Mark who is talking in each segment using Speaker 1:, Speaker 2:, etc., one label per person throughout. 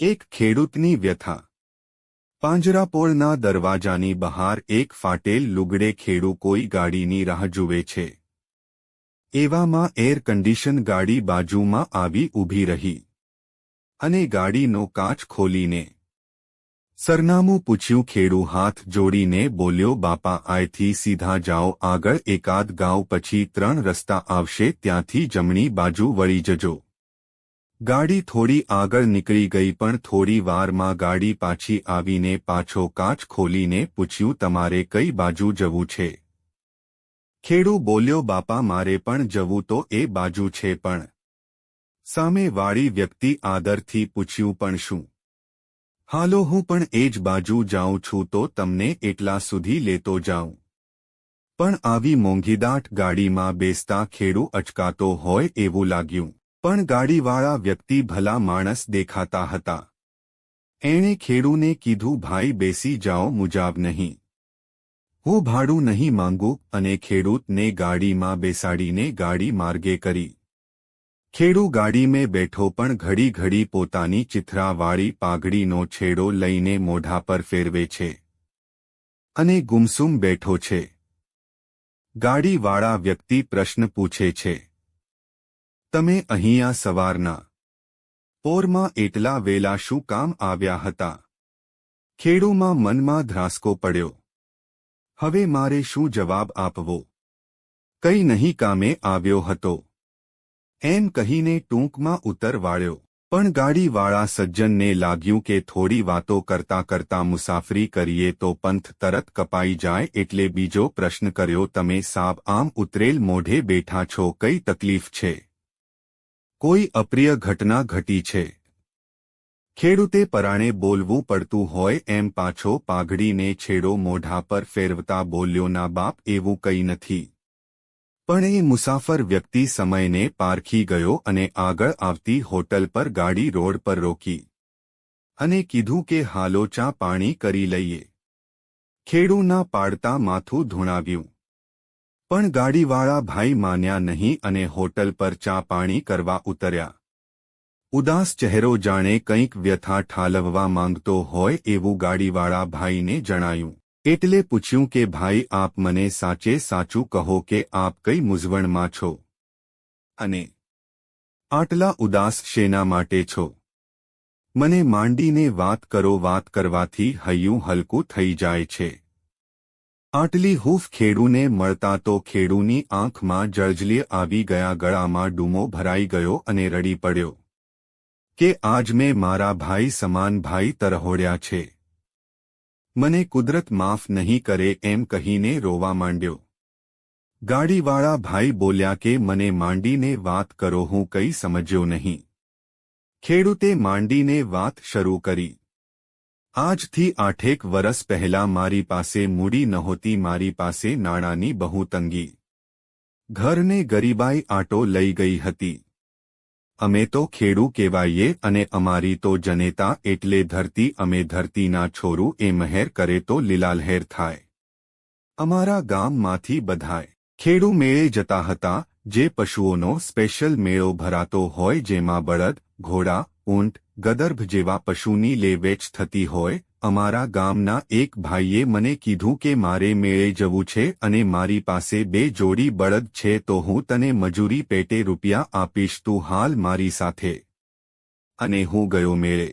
Speaker 1: એક ખેડૂતની વ્યથા. પાંજરાપોળના દરવાજાની બહાર એક ફાટેલ લુગડે ખેડૂ કોઈ ગાડીની રાહ જુએ છે. એવામાં એર કન્ડિશન ગાડી બાજુમાં આવી ઊભી રહી. અને ગાડીનો કાચ ખોલીને. સરનામું પૂછ્યું ખેડુ હાથ જોડીને બોલ્યો, બાપા, આયથી સીધા જાઓ, આગળ એકાદ ગાંવ પછી ત્રણ રસ્તા આવશે, ત્યાંથી જમણી બાજુ વળી જજો. ગાડી થોડી આગળ નીકળી ગઈ પણ થોડી વારમાં ગાડી પાછી આવીને પાછો કાચ ખોલીને પૂછ્યું, તમારે કઈ બાજુ જવું છે? ખેડૂ બોલ્યો, બાપા, મારે પણ જવું તો એ બાજુ છે પણ. સામે વાળી વ્યક્તિ આદરથી પૂછ્યું, પણ શું? હાલો, હું પણ એ જ બાજુ જાઉં છું, તો તમને એટલા સુધી લેતો જાઉં. પણ આવી મોંઘીદાટ ગાડીમાં બેસતા ખેડૂ અચકાતો હોય એવું લાગ્યું. પણ ગાડીવાળા વ્યક્તિ ભલા માણસ દેખાતા હતા. એણે ખેડૂને કીધું, ભાઈ, બેસી જાઓ, મુજાબ નહીં. હું ભાડું નહીં માંગુ. અને ખેડૂતને ગાડીમાં બેસાડીને ગાડી માર્ગે કરી. ખેડૂ ગાડી મેં બેઠો પણ ઘડી ઘડી પોતાની ચિથરાવાળી પાઘડીનો છેડો લઈને મોઢા પર ફેરવે છે. અને ગુમસુમ બેઠો છે. ગાડીવાળા વ્યક્તિ પ્રશ્ન પૂછે છે તમે અહીંયા સવારના પોરમાં એટલા વેલા શું કામ આવ્યા હતા? ખેડૂમાં મનમાં ધ્રાસકો પડ્યો. હવે મારે શું જવાબ આપવો? કઈ નહીં કામે આવ્યો હતો. એમ કહીને ટૂંકમાં ઉત્તર વાળ્યો. પણ ગાડીવાળા સજ્જનને લાગ્યું કે થોડી વાતો કરતા કરતા મુસાફરી કરીએ તો પંથ તરત કપાઈ જાય એટલે બીજો પ્રશ્ન કર્યો, તમે સાબ આમ ઉતરેલ મોઢે બેઠા છો, કઈ તકલીફ છે? કોઈ અપ્રિય ઘટના ઘટી છે. ખેડૂતે પરાણે બોલવું પડતું હોય એમ પાછો પાઘડીને છેડો મોઢા પર ફેરવતા બોલ્યો, ના બાપ, એવું કંઈ નથી. પણ એ મુસાફર વ્યક્તિ સમયને પારખી ગયો અને આગળ આવતી હોટલ પર ગાડી રોડ પર રોકી અને કીધું કે, હાલો, ચા પાણી કરી લઈએ. ખેડૂના પાડતા માથું ધૂણાવ્યું. પણ ગાડીવાળા ભાઈ માન્યા નહીં અને હોટલ પર ચા પાણી કરવા ઉતર્યા. ઉદાસ ચહેરો જાણે કંઈક વ્યથા ઠાલવવા માંગતો હોય એવું ગાડીવાળા ભાઈને જણાયું. એટલે પૂછ્યું કે, ભાઈ, આપ મને સાચે સાચું કહો કે આપ કઈ મૂંઝવણમાં છો? અને આટલા ઉદાસ શેના માટે છો? મને માંડીને વાત કરો, વાત કરવાથી હૈયું હલકું થઈ જાય છે. આટલી હૂફ ખેડૂને મળતા તો ખેડૂની આંખમાં જળજલી આવી ગયા, ગળામાં ડૂમો ભરાઈ ગયો અને રડી પડ્યો. કે આજ મેં મારા ભાઈ સમાન ભાઈ તરહોડ્યા છે. મને કુદરત માફ નહીં કરે એમ કહીને રોવા માંડ્યો. ગાડીવાળા ભાઈ બોલ્યા કે મને માંડીને વાત કરો, હું કંઈ સમજ્યો નહીં. ખેડૂતે માંડીને વાત શરૂ કરી. આજથી આઠેક વરસ પહેલા મારી પાસે મૂડી નહોતી, મારી પાસે નાણાંની બહુ તંગી. ઘરને ગરીબાઈ આટો લઈ ગઈ હતી. અમે તો ખેડૂ કહેવાઈએ અને અમારી તો જનેતા એટલે ધરતી, અમે ધરતીના છોરું એ મહેર કરે તો લીલાલહેર થાય. અમારા ગામમાંથી બધાય ખેડૂ મેળે જતા હતા, જે પશુઓનો સ્પેશિયલ મેળો ભરાતો હોય જેમાં બળદ, ઘોડા ઊંટ, ગદર્ભ જેવા પશુની લે વેચ થતી હોય, અમારા ગામના એક ભાઈએ મને કીધું કે મારે મેળે જવું છે અને મારી પાસે બે જોડી બળદ છે તો હું તને મજૂરી પેટે રૂપિયા આપીશ, તું હાલ મારી સાથે. અને હું ગયો મેળે.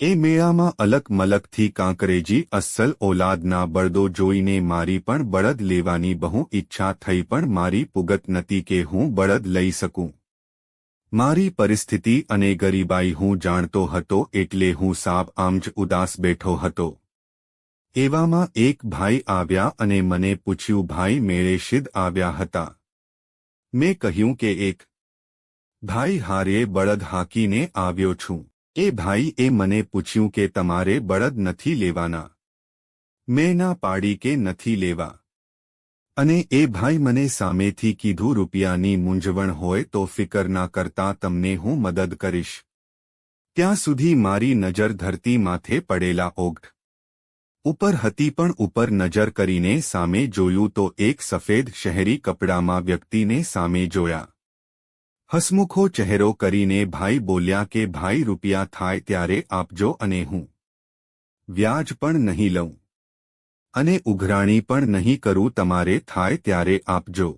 Speaker 1: એ મેળામાં અલક મલકથી કાંકરેજી અસલ ઓલાદના બળદો જોઈને મારી પણ બળદ લેવાની બહુ ઈચ્છા થઈ પણ મારી પુગત નથી કે હું બળદ લઈ શકું. મારી પરિસ્થિતિ અને ગરીબાઈ હું જાણતો હતો એટલે હું સાબ આમ જ ઉદાસ બેઠો હતો. એવામાં એક ભાઈ આવ્યા અને મને પૂછ્યું, ભાઈ, મેળે શિદ આવ્યા હતા. મેં કહ્યું કે એક. ભાઈ, હારે બળદ હાકીને આવ્યો છું. એ ભાઈ, એ મને પૂછ્યું કે તમારે બળદ નથી લેવાના. મેં ના પાડી કે નથી લેવા. અને એ ભાઈ મને સામેથી કીધું, રૂપિયાની મૂંઝવણ હોય તો ફિકર ના કરતા તમને હું મદદ કરીશ. ત્યાં સુધી મારી નજર ધરતી માથે પડેલા ઓઘ ઉપર હતી પણ ઉપર નજર કરીને સામે જોયું તો એક સફેદ શહેરી કપડામાં વ્યક્તિને સામે જોયા. હસમુખો ચહેરો કરીને ભાઈ બોલ્યા કે, ભાઈ, રૂપિયા થાય ત્યારે આપજો અને હું વ્યાજ પણ નહીં લઉં. અને ઉઘરાણી પણ નહીં કરું તમારે થાય ત્યારે આપજો.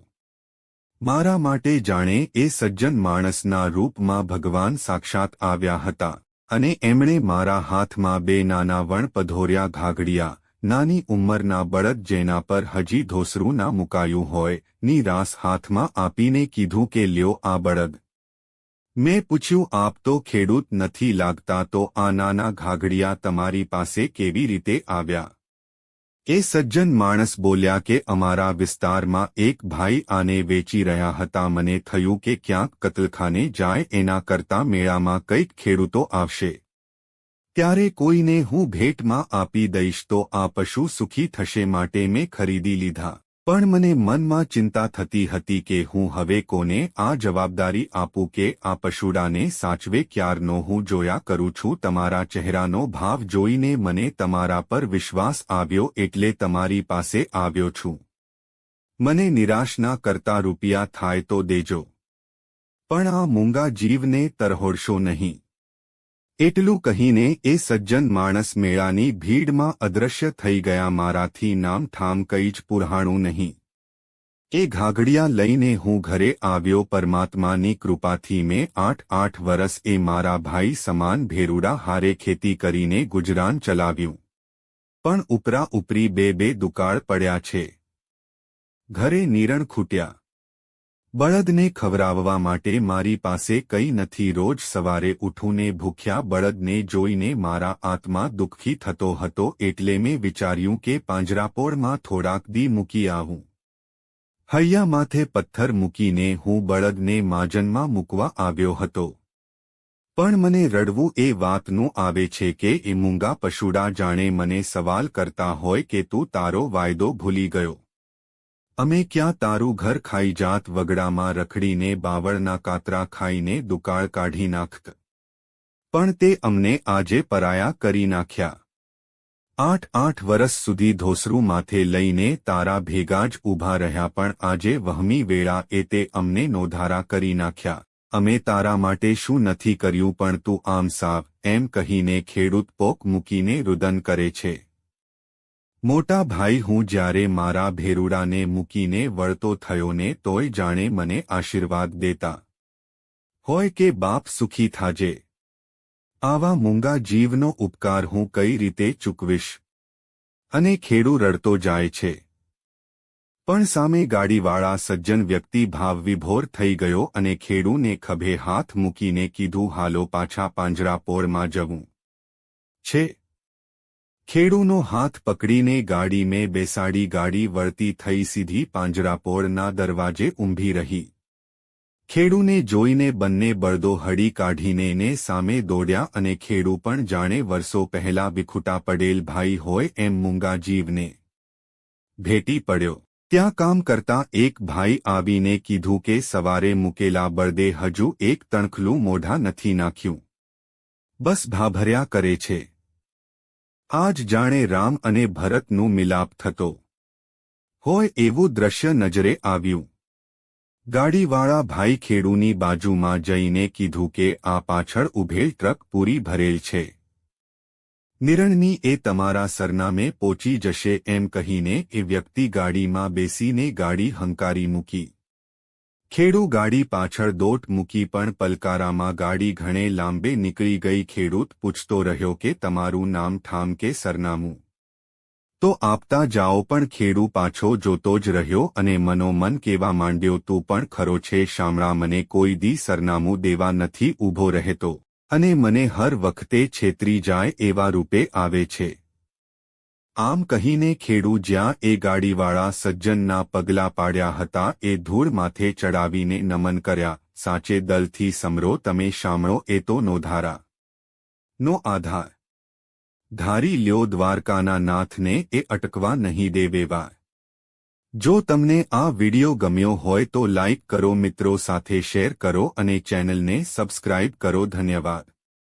Speaker 1: મારા માટે જાણે એ સજ્જન માણસના રૂપમાં ભગવાન સાક્ષાત આવ્યા હતા અને એમણે મારા હાથમાં બે નાના વણપધોર્યા ઘાઘડિયા, નાની ઉંમરના બળદ જેના પર હજી ધોસરું ના મુકાયું હોયની રાસ હાથમાં આપીને કીધું કે લ્યો આ બળદ. મેં પૂછ્યું, આપ તો ખેડૂત નથી લાગતા તો આ નાના ઘાઘડિયા તમારી પાસે કેવી રીતે આવ્યા? એ સજ્જન માણસ બોલ્યા કે અમારા વિસ્તારમાં એક ભાઈ આને વેચી રહ્યા હતા, મને થયું કે ક્યાંક કતલખાને જાય, એના કરતા મેળામાં કંઈક ખેડૂતો આવશે. ત્યારે કોઈને હું ભેટમાં આપી દઈશ તો આ પશુ સુખી થશે માટે મેં ખરીદી લીધા. પણ મને મનમાં ચિંતા થતી હતી કે હું હવે કોને આ જવાબદારી આપું કે આ પશુડાને સાચવે ક્યારનો હું જોયા કરું છું તમારા ચહેરાનો ભાવ જોઈને મને તમારા પર વિશ્વાસ આવ્યો એટલે તમારી પાસે આવ્યો છું. મને નિરાશ ના કરતા રૂપિયા થાય તો દેજો. પણ આ મૂંગા જીવને તરહોડશો નહીં. એટલું કહીને એ સજ્જન માણસ મેળાની ભીડમાં અદ્રશ્ય થઈ ગયા મારાથી નામ ઠામ કઈ જ પુરહાણું નહીં. એ ઘાઘડિયા લઈને હું ઘરે આવ્યો પરમાત્માની કૃપાથી મેં આઠ આઠ વરસ એ મારા ભાઈ સમાન ભેરુડા હારે ખેતી કરીને ગુજરાન ચલાવ્યું. પણ ઉપરા ઉપરી બે બે દુકાળ પડ્યા છે. ઘરે નિરણ ખૂટ્યા. બળદને ખવરાવવા માટે મારી પાસે કંઈ નથી. રોજ સવારે ઉઠુને ભૂખ્યા બળદને જોઈને મારા આત્મા દુઃખી થતો હતો એટલે મેં વિચાર્યું કે પાંજરાપોળમાં થોડાક દી મૂકી આવું. હૈયા માથે પથ્થર મૂકીને હું બળદને માજનમાં મૂકવા આવ્યો હતો. પણ મને રડવું એ વાતનું આવે છે કે એ મૂંગા પશુડા જાણે મને સવાલ કરતા હોય કે તું તારો વાયદો ભૂલી ગયો. અમે ક્યાં તારું ઘર ખાઈ જાત વગડામાં રખડીને બાવળના કાતરા ખાઈને દુકાળ કાઢી નાખત. પણ તે અમને આજે પરાયા કરી નાખ્યા. આઠ આઠ વરસ સુધી ધોસરું માથે લઈને તારા ભેગા જ ઊભા રહ્યા પણ આજે વહમી વેળા એ તે અમને નોધારા કરી નાખ્યા. અમે તારા માટે શું નથી કર્યું પણ તું આમ સાવ એમ કહીને ખેડૂત પોક મૂકીને રુદન કરે છે. મોટા ભાઈ હું જ્યારે મારા ભેરુડાને મૂકીને વળતો થયો ને તોય જાણે મને આશીર્વાદ દેતા. હોય કે બાપ સુખી થાજે. આવા મૂંગા જીવનો ઉપકાર હું કઈ રીતે ચૂકવીશ? અને ખેડૂ રડતો જાય છે. પણ સામે ગાડીવાળા સજ્જન વ્યક્તિ ભાવ વિભોર થઈ ગયો અને ખેડૂને ખભે હાથ મૂકીને કીધું, હાલો પાછા પાંજરાપોળમાં જવું. છે. ખેડૂનો હાથ પકડીને ગાડી મેં બેસાડી ગાડી વળતી થઈ સીધી પાંજરાપોળના દરવાજે ઊંભી રહી. ખેડૂને જોઈને બંને બળદો હડી કાઢીને ને સામે દોડ્યા અને ખેડૂ પણ જાણે વર્ષો પહેલા વિખૂટા પડેલ ભાઈ હોય એમ મૂંગા જીવને ભેટી પડ્યો. ત્યાં કામ કરતા એક ભાઈ આવીને કીધું કે સવારે મૂકેલા બળદે હજુ એક તણખલું મોઢા નથી નાખ્યું. બસ ભાભર્યા કરે છે. આજ જાણે રામ અને ભરતનું મિલાપ થતો. હોય એવું દ્રશ્ય નજરે આવ્યું. ગાડીવાળા ભાઈ ખેડૂની બાજુમાં જઈને કીધું કે આ પાછળ ઉભેલ ટ્રક પૂરી ભરેલ છે. નિરણની એ તમારા સરનામે પોચી જશે એમ કહીને એ વ્યક્તિ ગાડીમાં બેસીને ગાડી હંકારી મૂકી. ખેડૂ ગાડી પાછળ દોટ મૂકી પણ પલકારામાં ગાડી ઘણે લાંબે નીકળી ગઈ. ખેડૂત પૂછતો રહ્યો કે તમારું નામ ઠામ કે સરનામું? તો આપતા જાઓ પણ ખેડૂ પાછો જોતો જ રહ્યો અને મનોમન કેવા માંડ્યો? તું પણ ખરો છે શામળા, મને કોઈ દી સરનામું દેવા નથી ઊભો રહેતો. અને મને હર વખતે છેતરી જાય એવા રૂપે આવે છે. આમ કહીને ખેડુ જ્યાં એ ગાડીવાળા સજ્જનના પગલા પાડ્યા હતા એ ધૂળ માથે ચડાવીને નમન કર્યા, સાચે દલથી સમરો તમે શામળો એ તો નોધારા. નો આધાર. ધારી લ્યો દ્વારકાના નાથને એ અટકવા નહીં દેવેવા જો તમને આ વિડિયો ગમ્યો હોય તો લાઇક કરો મિત્રો સાથે શેર કરો અને ચેનલને સબસ્ક્રાઇબ કરો ધન્યવાદ.